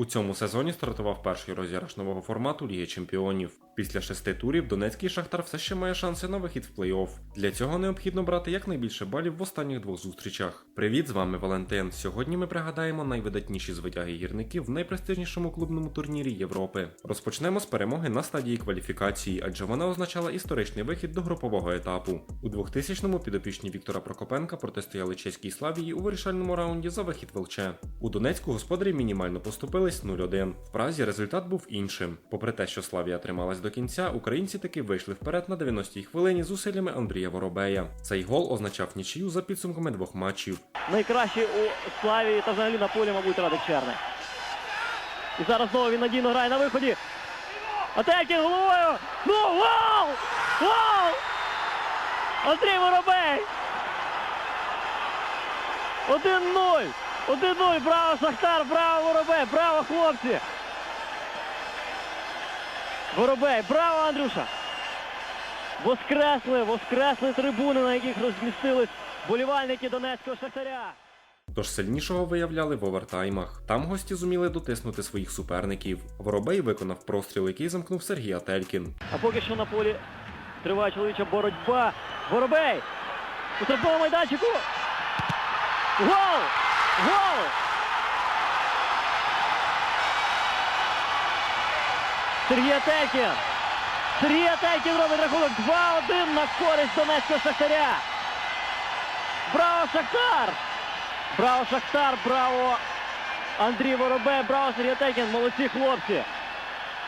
У цьому сезоні стартував перший розіграш нового формату Ліги Чемпіонів. Після шести турів Донецький Шахтар все ще має шанси на вихід в плей-офф. Для цього необхідно брати якнайбільше балів в останніх двох зустрічах. Привіт, з вами Валентин. Сьогодні ми пригадаємо найвидатніші звитяги гірників в найпрестижнішому клубному турнірі Європи. Розпочнемо з перемоги на стадії кваліфікації, адже вона означала історичний вихід до групового етапу. У 2000-му підопічні Віктора Прокопенка протистояли чеській Славії у вирішальному раунді за вихід в ЛЧ. У Донецьку господарі мінімально поступились 0-1. В Празі результат був іншим. Попри те, що Славія трималась до кінця, українці таки вийшли вперед на 90-й хвилині з усиллями Андрія Воробея. Цей гол означав нічию за підсумками двох матчів. Найкращий у Славії та взагалі на полі, мабуть, Радик Черний. І зараз знову він надійно грає на виході. Атеки головою! Ну, вау! Вау! Андрій Воробей! 1-0! 1-0! Браво, Шахтар! Браво, Воробей! Браво, хлопці! Воробей! Браво, Андрюша! Воскресли, воскресли трибуни, на яких розмістились болівальники Донецького Шахтаря. Тож сильнішого виявляли в овертаймах. Там гості зуміли дотиснути своїх суперників. Воробей виконав простріл, який замкнув Сергій Ателькін. А поки що на полі триває чоловіча боротьба. Воробей! У штрафному майданчику! Гол! Гол! Сергій Атекін! Сергій Атекін робить рахунок 2-1 на користь Донецького Шахтаря! Браво, Шахтар! Браво, Шахтар! Браво! Андрій Воробей! Браво, Сергій Атекін! Молодці хлопці!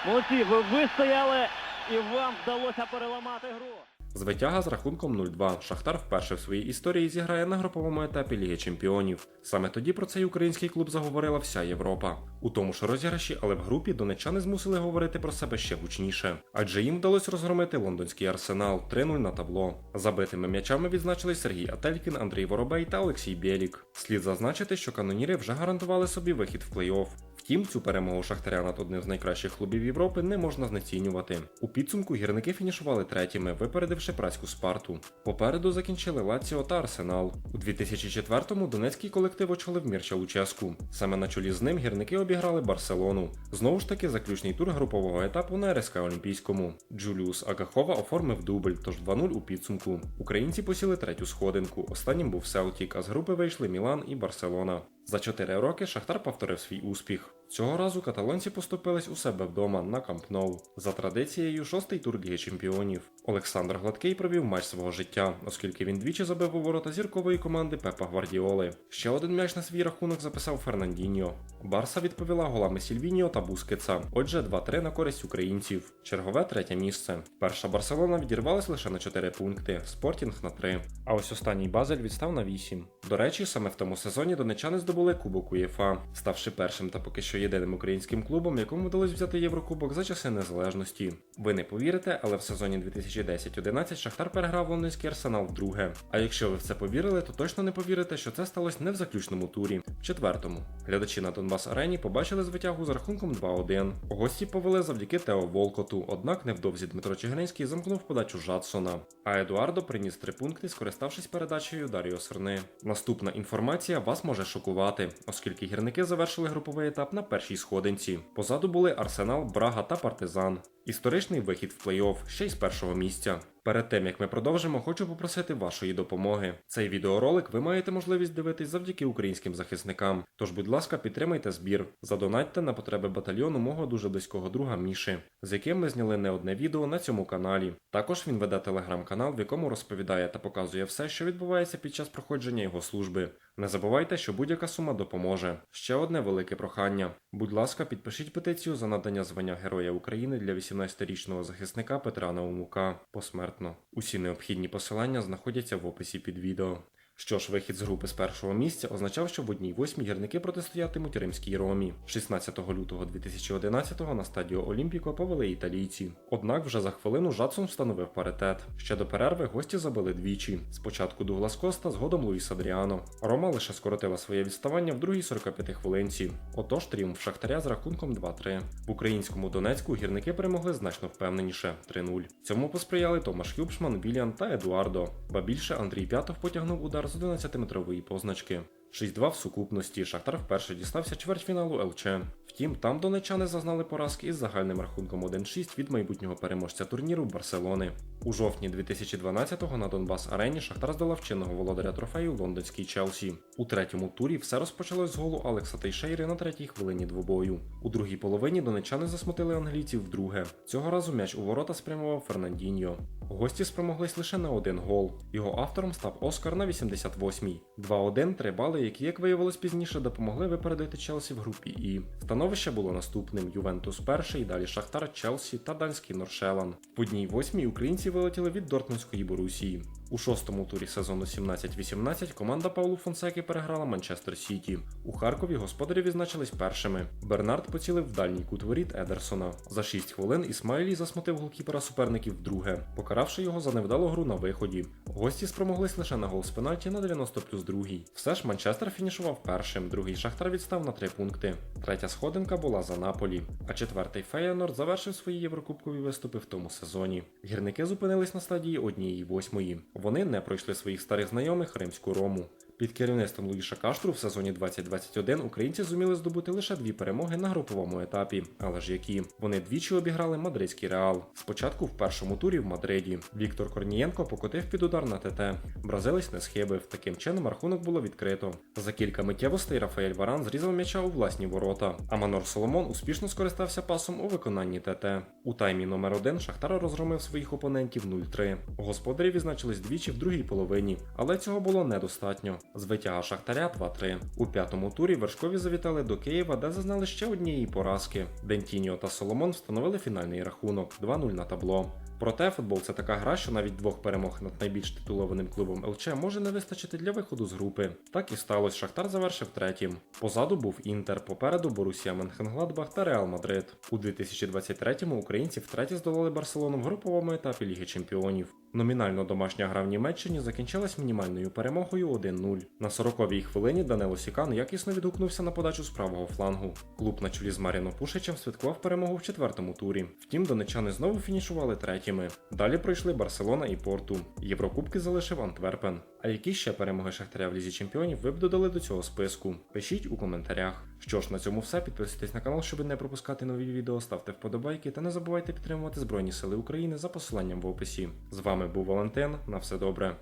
Молодці, ви вистояли і вам вдалося переламати гру. Звитяга з рахунком 0-2. Шахтар вперше в своїй історії зіграє на груповому етапі Ліги Чемпіонів. Саме тоді про цей український клуб заговорила вся Європа. У тому ж розіграші, але в групі донеччани змусили говорити про себе ще гучніше, адже їм вдалося розгромити лондонський арсенал 3-0 на табло. Забитими м'ячами відзначили Сергій Ателькін, Андрій Воробей та Олексій Бєлік. Слід зазначити, що каноніри вже гарантували собі вихід в плей-офф. Втім, цю перемогу Шахтаря над одним з найкращих клубів Європи не можна знецінювати. У підсумку гірники фінішували третіми, випередивши праську Спарту. Попереду закінчили Лаціо та Арсенал. У 2004-му донецький колектив очолив Мірча Луческу. Саме на чолі з ним гірники обіграли Барселону. Знову ж таки, заключний тур групового етапу на РСК Олімпійському. Джуліус Агахова оформив дубль, тож 2-0 у підсумку. Українці посіли третю сходинку. Останнім був Селтік, а з групи вийшли Мілан і Барселона. За 4 роки Шахтар повторив свій успіх. Цього разу каталонці поступились у себе вдома на Камп Ноу. За традицією, шостий тур Ліги Чемпіонів. Олександр Гладкий провів матч свого життя, оскільки він двічі забив у ворота зіркової команди Пепа Гвардіоли. Ще один м'яч на свій рахунок записав Фернандіньо. Барса відповіла голами Сільвініо та Бускетса. Отже, 2-3 на користь українців. Чергове третє місце. Перша Барселона відірвалась лише на 4 пункти, Спортінг на 3. А ось останній Базель відстав на 8. До речі, саме в тому сезоні донечани здобули Кубок УЄФА, ставши першим та поки що єдиним українським клубом, якому вдалося взяти Єврокубок за часи незалежності. Ви не повірите, але в сезоні 2010-11 Шахтар переграв лондонський арсенал вдруге. А якщо ви в це повірили, то точно не повірите, що це сталося не в заключному турі, в четвертому. Глядачі на Донбас Арені побачили звитягу з рахунком 2-1. Гості повели завдяки Тео Волкоту, однак невдовзі Дмитро Чигиринський замкнув подачу Жадсона. А Едуардо приніс три пункти, скориставшись передачею Даріо Серни. Наступна інформація вас може шокувати, оскільки гірники завершили груповий етап на першій сходинці. Позаду були Арсенал, Брага та Партизан. Історичний вихід в плей-офф ще й з першого місця. Перед тим як ми продовжимо, хочу попросити вашої допомоги. Цей відеоролик ви маєте можливість дивитись завдяки українським захисникам. Тож, будь ласка, підтримайте збір. Задонатьте на потреби батальйону мого дуже близького друга Міші, з яким ми зняли не одне відео на цьому каналі. Також він веде телеграм-канал, в якому розповідає та показує все, що відбувається під час проходження його служби. Не забувайте, що будь-яка сума допоможе. Ще одне велике прохання. Будь ласка, підпишіть петицію за надання звання Героя України для 18-річного захисника Петра Наумука посмертно. Усі необхідні посилання знаходяться в описі під відео. Що ж, вихід з групи з першого місця означав, що в одній восьмій гірники протистоятимуть римській Ромі. 16 лютого 2011-го на стадіо Олімпіко повели італійці. Однак вже за хвилину Жадсон встановив паритет. Ще до перерви гості забили двічі. Спочатку Дуглас Коста, згодом Луїс Адріано. Рома лише скоротила своє відставання в другій 45 хвилинці. Отож тріумф Шахтаря з рахунком 2-3. В українському Донецьку гірники перемогли значно впевненіше 3-0. Цьому посприяли Томаш Юбшман, Вільян та Едуардо. Ба більше Андрій П'ятов потягнув удар з 11-метрової позначки. 6-2 в сукупності. Шахтар вперше дістався чвертьфіналу ЛЧ. Втім, там донечани зазнали поразки із загальним рахунком 1-6 від майбутнього переможця турніру Барселони. У жовтні 2012-го на Донбас Арені Шахтар здолав чинного володаря трофею лондонський Челсі. У третьому турі все розпочалось з голу Алекса Тейшейри на третій хвилині двобою. У другій половині донечани засмутили англійців вдруге. Цього разу м'яч у ворота спрямував Фернандіньо. Гості спромоглись лише на один гол. Його автором став Оскар на 88-й. 2-1 три бали, які, як виявилось пізніше, допомогли випередити Челсі в групі І. Становище було наступним: Ювентус перший, далі Шахтар, Челсі та данський Норшелан. В одній восьмій українці вилетіли від Дортмундської Борусії. У шостому турі сезону 17-18 команда Паулу Фонсеки переграла Манчестер Сіті. У Харкові господарі відзначились першими. Бернард поцілив в дальній кут воріт Едерсона. За 6 хвилин Ісмаїлі засмутив голкіпера суперників вдруге, покаравши його за невдалу гру на виході. Гості спромоглись лише на гол з пенальті на 90 плюс другий. Все ж Манчестер фінішував першим, другий Шахтар відстав на 3 пункти. Третя сходинка була за Наполі, а четвертий Феєнорд завершив свої єврокубкові виступи в тому сезоні. Гірники зупинились на стадії однієї восьмої. Вони не пройшли своїх старих знайомих римську рому. Під керівництвом Луїша Каштру в сезоні 2021 українці зуміли здобути лише дві перемоги на груповому етапі. Але ж які вони двічі обіграли мадридський реал. Спочатку в першому турі в Мадриді. Віктор Корнієнко покотив під удар на ТТ. Бразилець не схибив. Таким чином рахунок було відкрито. За кілька миттєвостей Рафаель Варан зрізав м'яча у власні ворота. А Манор Соломон успішно скористався пасом у виконанні ТТ. У таймі номер 1 Шахтар розгромив своїх опонентів 0-3. Господарі відзначились двічі в другій половині, але цього було недостатньо. З витяга Шахтаря 2-3. У п'ятому турі вершкові завітали до Києва, де зазнали ще однієї поразки. Дентіньо та Соломон встановили фінальний рахунок 2-0 на табло. Проте футбол це така гра, що навіть двох перемог над найбільш титулованим клубом ЛЧ може не вистачити для виходу з групи. Так і сталося. Шахтар завершив третім. Позаду був Інтер, попереду Борусія Менхенгладбах та Реал Мадрид. У 2023-му українці втретє здолали Барселону в груповому етапі Ліги Чемпіонів. Номінально домашня гра в Німеччині закінчилась мінімальною перемогою 1-0. На 40-й хвилині Данило Сікан якісно відгукнувся на подачу з правого флангу. Клуб на чолі з Маріно Пушичем святкував перемогу в четвертому турі. Втім, донечани знову фінішували третіми. Далі пройшли Барселона і Порту. Єврокубки залишив Антверпен. А які ще перемоги Шахтаря в Лізі Чемпіонів ви б додали до цього списку? Пишіть у коментарях. Що ж, на цьому все. Підписуйтесь на канал, щоб не пропускати нові відео, ставте вподобайки та не забувайте підтримувати Збройні Сили України за посиланням в описі. З вами був Валентин. На все добре.